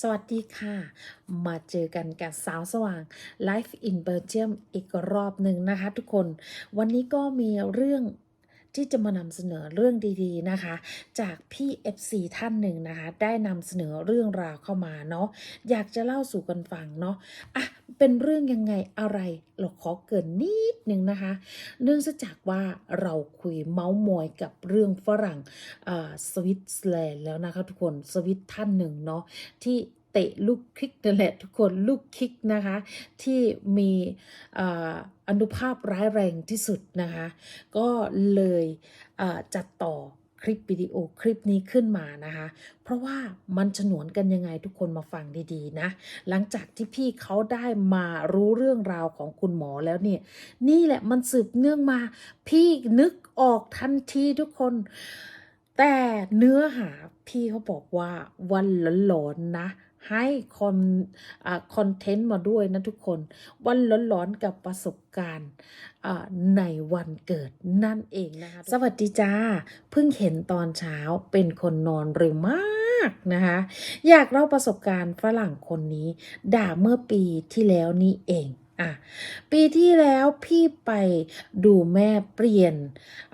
สวัสดีค่ะ มาเจอกันกับสาวสว่าง Life in Belgium อีกรอบหนึ่งนะคะทุกคน วันนี้ก็มีเรื่อง ที่จะมานำเสนอเรื่องดีๆนะคะ จากพี่ FC ท่านหนึ่งนะคะ ได้นำเสนอเรื่องราวเข้ามาเนาะอยากจะเล่าสู่กันฟังเนาะอะเป็นเรื่องยังไงอะไรเราขอเกินนิดนึงนะคะ เนื่องจากว่าเราคุยเมาส์มอยกับเรื่องฝรั่งอ่าสวิตเซอร์แลนด์แล้วนะคะทุกคนสวิตท่านหนึ่งเนาะที่ เตะลูกคิกนั่นแหละทุกคนลูกคิกนะคะ ที่มีอนุภาพร้ายแรงที่สุดนะคะ ก็เลยจัดต่อคลิปวิดีโอคลิปนี้ขึ้นมานะคะ เพราะว่ามันฉนวนกันยังไงทุกคนมาฟังดีๆนะ หลังจากที่พี่เขาได้มารู้เรื่องราวของคุณหมอแล้วเนี่ย นี่แหละมันสืบเนื่องมา พี่นึกออกทันทีทุกคน แต่เนื้อหาพี่เขาบอกว่าวันหลอนๆนะ ให้คอนอ่าคอนเทนต์มาด้วยนะทุกคน วันหลอนๆกับประสบการณ์อ่าในวันเกิดนั่นเองนะคะ สวัสดีจ้า เพิ่งเห็นตอนเช้าเป็นคนนอนเร็วมากนะคะ อยากเล่าประสบการณ์ฝรั่งคนนี้ ด่าเมื่อปีที่แล้วนี่เองอะปีที่แล้วพี่ไปดูแม่เปลี่ยน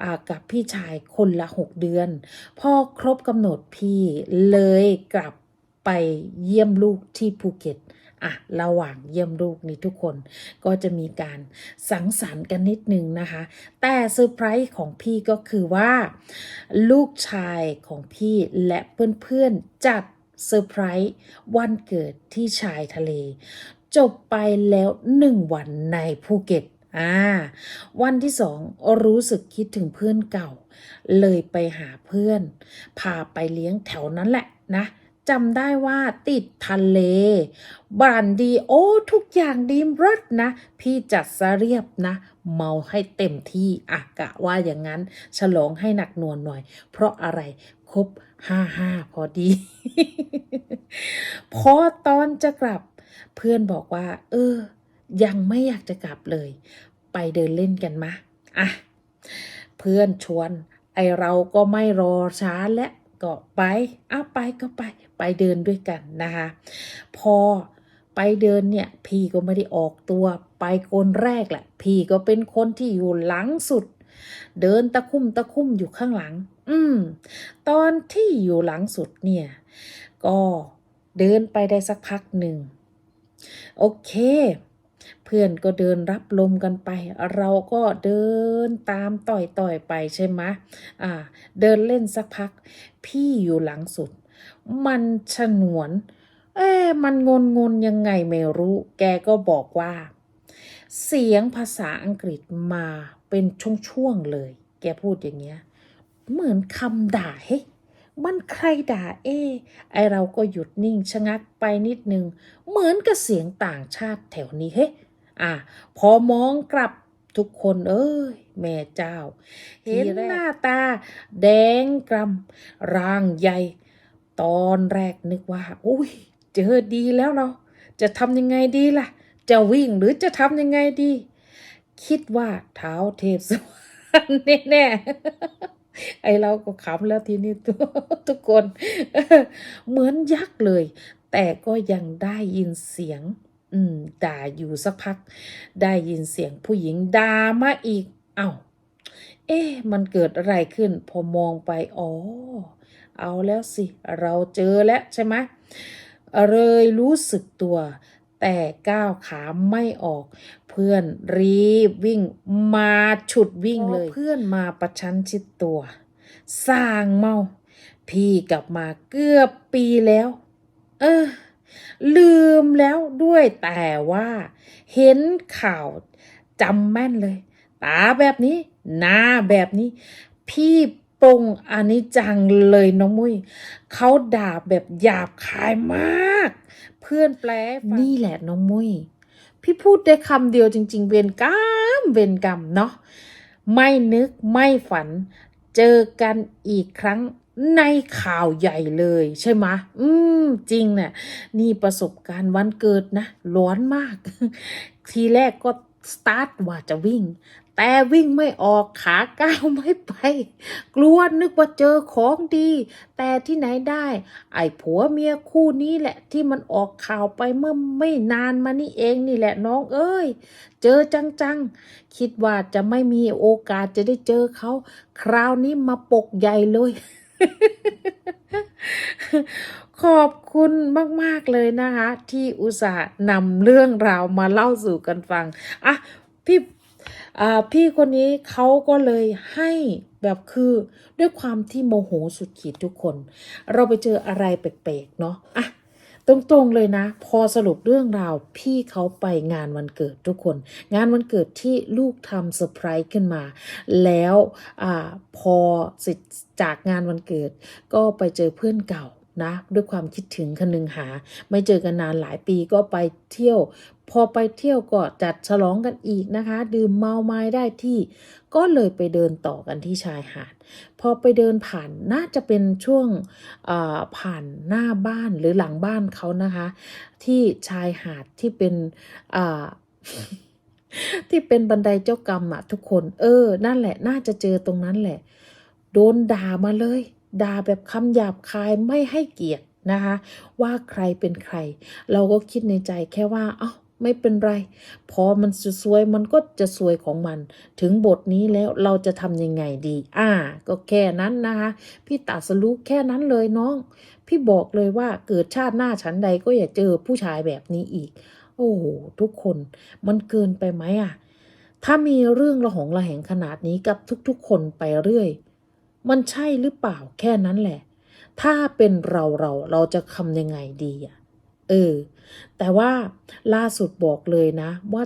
อ่ากับพี่ชายคนละ6เดือน พอครบกำหนดพี่เลยกลับ ไปเยี่ยมลูกที่ภูเก็ตอะระหว่างเยี่ยมลูกนี่ทุกคนก็จะมีการสังสรรค์กันนิดนึงนะคะ แต่เซอร์ไพรส์ของพี่ก็คือว่า ลูกชายของพี่และเพื่อนๆจัดเซอร์ไพรส์วันเกิดที่ชายทะเล จบไปแล้วหนึ่งวันในภูเก็ตอ่าวันที่สองรู้สึกคิดถึงเพื่อนเก่า เลยไปหาเพื่อน พาไปเลี้ยงแถวนั้นแหละนะ จำได้ว่าติดทะเล บรันดีโอ้ทุกอย่างดีมรสนะ พี่จัดซะเรียบนะ เมาให้เต็มที่อะกะว่าอย่างนั้น ฉลองให้หนักหน่วงหน่อย เพราะอะไรครบห้าห้าพอดี พอตอนจะกลับ เพื่อนบอกว่า เออ ยังไม่อยากจะกลับเลย ไปเดินเล่นกันมะอะ เพื่อนชวน ไอเราก็ไม่รอช้าและ ก็ไปเอาไปก็ไปไปเดินด้วยกันนะคะ พอไปเดินเนี่ยพี่ก็ไม่ได้ออกตัวไปคนแรกแหละ พี่ก็เป็นคนที่อยู่หลังสุด เดินตะคุ่มตะคุ่มอยู่ข้างหลัง อืม ตอนที่อยู่หลังสุดเนี่ย ก็เดินไปได้สักพักหนึ่ง โอเค เพื่อนก็เดินรับลมกันไป เราก็เดินตามต่อยต่อยไปใช่ไหมอ่า เดินเล่นสักพัก พี่อยู่หลังสุด มันฉนวน เอ๊มันงนงนยังไงไม่รู้ แกก็บอกว่า เสียงภาษาอังกฤษมาเป็นช่วงๆเลย แกพูดอย่างเงี้ย เหมือนคำด่าเฮ้ มันใครด่าเอ ไอเราก็หยุดนิ่งชะงักไปนิดนึง เหมือนกับเสียงต่างชาติแถวนี้เฮ้อะ พอมองกลับทุกคนเอ้ย แม่เจ้า เห็นหน้าตา แดงกรำร่างใหญ่ ตอนแรกนึกว่า อุ้ย เจอดีแล้วเรา จะทำยังไงดีล่ะ จะวิ่งหรือจะทำยังไงดี คิดว่าเท้าเทพสวรรค์แน่ๆ ไอเราก็ขำแล้วทีนี้ทุกคนเหมือนยักษ์เลย แต่ก็ยังได้ยินเสียง อืมด่าอยู่สักพัก ได้ยินเสียงผู้หญิงด่ามาอีก เอ้าเอ๊ะมันเกิดอะไรขึ้น พอมองไปอ๋อเอาแล้วสิ เราเจอแล้วใช่ไหมเลยรู้สึกตัว แต่ก้าวขาไม่ออก เพื่อนรีบวิ่งมาฉุดวิ่งเลย เพื่อนมาประชันชิดตัว สร้างเมา พี่กลับมาเกือบปีแล้ว เออ ลืมแล้วด้วยแต่ว่า เห็นข่าวจำแม่นเลย ตาแบบนี้ หน้าแบบนี้ พี่ ปรงอันนี้จังเลยน้องมุ้ยเขาด่าแบบหยาบคายมาก เพื่อนแปลนี่แหละน้องมุ้ยพี่พูดได้คำเดียวจริง ๆ เวรกรรมเวรกรรมเนาะไม่นึกไม่ฝัน เจอกันอีกครั้งในข่าวใหญ่เลยใช่ไหมอืม จริงเนี่ยนี่ประสบการณ์วันเกิดนะ ร้อนมาก ทีแรกก็สตาร์ทว่าจะวิ่ง แต่วิ่งไม่ออกขาก้าวไม่ไป กลัวนึกว่าเจอของดี แต่ที่ไหนได้ ไอ้ผัวเมียคู่นี้แหละ ที่มันออกข่าวไปเมื่อไม่นานมานี่เองนี่แหละน้องเอ้ย เจอจังๆ คิดว่าจะไม่มีโอกาสจะได้เจอเขา คราวนี้มาปกใหญ่เลยขอบคุณมาก ๆ เลยนะคะ ที่อุตส่าห์นำเรื่องราวมาเล่าสู่กันฟัง อะ พี่ พี่คนนี้เขาก็เลยให้แบบคือด้วยความที่โมโหสุดขีดทุกคน เราไปเจออะไรแปลกๆเนาะอะตรงๆเลยนะ พอสรุปเรื่องราวพี่เขาไปงานวันเกิดทุกคน งานวันเกิดที่ลูกทำเซอร์ไพรส์ขึ้นมา แล้วอพอสร็จากงานวันเกิด ก็ไปเจอเพื่อนเก่านะด้วยความคิดถึงคนนึงหา ไม่เจอกันนานหลายปีก็ไปเที่ยว พอไปเที่ยวก็จัดฉลองกันอีกนะคะ ดื่มเมาไม้ได้ที่ ก็เลยไปเดินต่อกันที่ชายหาด พอไปเดินผ่านน่าจะเป็นช่วงผ่านหน้าบ้านหรือหลังบ้านเขานะคะ ที่ชายหาดที่เป็นที่เป็นบันไดเจ้ากรรมอะทุกคน เออ นั่นแหละ น่าจะเจอตรงนั้นแหละ โดนด่ามาเลย ด่าแบบคำหยาบคายไม่ให้เกียรตินะคะ ว่าใครเป็นใคร เราก็คิดในใจแค่ว่า เอ้า ไม่เป็นไร พอมันจะซวยมันก็จะซวยของมัน ถึงบทนี้แล้วเราจะทำยังไงดี อ่า ก็แค่นั้นนะคะ พี่ตัดสรุปแค่นั้นเลยน้อง พี่บอกเลยว่าเกิดชาติหน้าฉันใดก็อย่าเจอผู้ชายแบบนี้อีก โอ้โหทุกคนมันเกินไปไหมอะถ้ามีเรื่องระหองระแหงขนาดนี้กับทุกๆคนไปเรื่อย มันใช่หรือเปล่าแค่นั้นแหละ ถ้าเป็นเราเราเราจะทำยังไงดีอะ เออ แต่ว่าล่าสุดบอกเลยนะ ว่า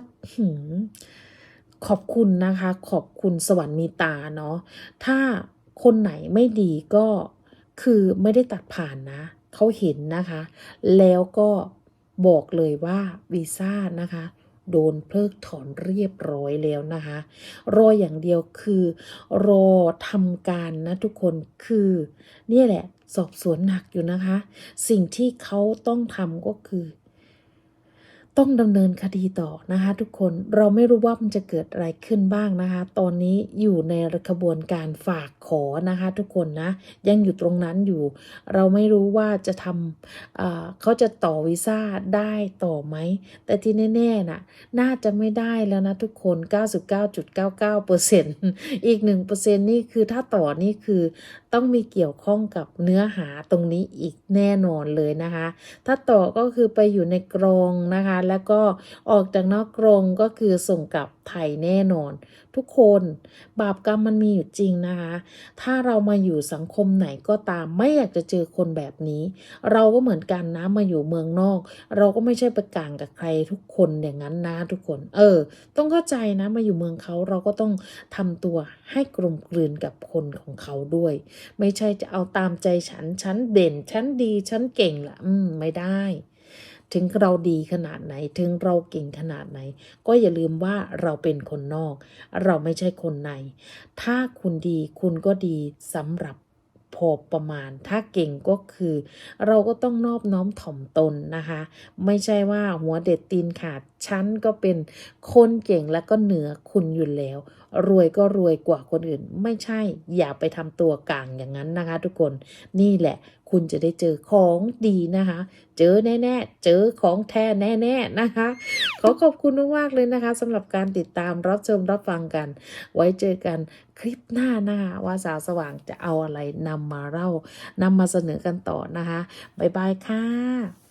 ขอบคุณนะคะ ขอบคุณสวรรค์มีตาเนาะถ้าคนไหนไม่ดีก็คือไม่ได้ตัดผ่านนะ เขาเห็นนะคะ แล้วก็บอกเลยว่าวีซ่านะคะโดนเพิกถอนเรียบร้อยแล้วนะคะ รออย่างเดียวคือ รอทำการนะทุกคนคือ เนี่ยแหละ สอบสวนหนักอยู่นะคะ สิ่งที่เขาต้องทำก็คือ ต้องดำเนินคดีต่อนะคะ ทุกคนเราไม่รู้ว่ามันจะเกิดอะไรขึ้นบ้างนะคะ ตอนนี้อยู่ในกระบวนการฝากขอนะคะ ทุกคนนะยังอยู่ตรงนั้นอยู่ เราไม่รู้ว่าจะทำเขาจะต่อวีซ่าได้ต่อไหม แต่ที่แน่ๆน่ะน่าจะไม่ได้แล้วนะทุกคน 99.99%อีก 1%นี่คือถ้าต่อนี่คือต้องมีเกี่ยวข้องกับเนื้อหาตรงนี้อีกแน่นอนเลยนะคะ ถ้าต่อก็คือไปอยู่ในกรองนะคะแล้วก็ออกจากนอกกรงก็คือส่งกลับไทยแน่นอน ทุกคนบาปกรรมมันมีอยู่จริงนะคะ ถ้าเรามาอยู่สังคมไหนก็ตามไม่อยากจะเจอคนแบบนี้ เราก็เหมือนกันนะมาอยู่เมืองนอก เราก็ไม่ใช่ไปกางกับใครทุกคนอย่างนั้นนะทุกคน เออ ต้องเข้าใจนะมาอยู่เมืองเขาเราก็ต้องทำตัวให้กลมกลืนกับคนของเขาด้วย ไม่ใช่จะเอาตามใจฉันฉันเด่นฉันดีฉันเก่งละอืมไม่ได้ ถึงเราดีขนาดไหน ถึงเราเก่งขนาดไหน ก็อย่าลืมว่าเราเป็นคนนอก เราไม่ใช่คนใน ถ้าคุณดีคุณก็ดีสำหรับพอประมาณ ถ้าเก่งก็คือ เราก็ต้องนอบน้อมถ่อมตนนะคะ ไม่ใช่ว่าหัวเด็ดตีนขาด ฉันก็เป็นคนเก่งและก็เหนือคุณอยู่แล้ว รวยก็รวยกว่าคนอื่น ไม่ใช่อย่าไปทำตัวกลางอย่างนั้นนะคะ ทุกคนนี่แหละคุณจะได้เจอของดีนะคะ เจอแน่ ๆ เจอของแท้แน่ ๆ นะคะ ขอขอบคุณมากๆเลยนะคะสำหรับการติดตามรับชมรับฟังกัน ไว้เจอกันคลิปหน้านะคะว่าสาวสว่างจะเอาอะไรนำมาเล่านำมาเสนอกันต่อนะคะ บ๊ายบายค่ะ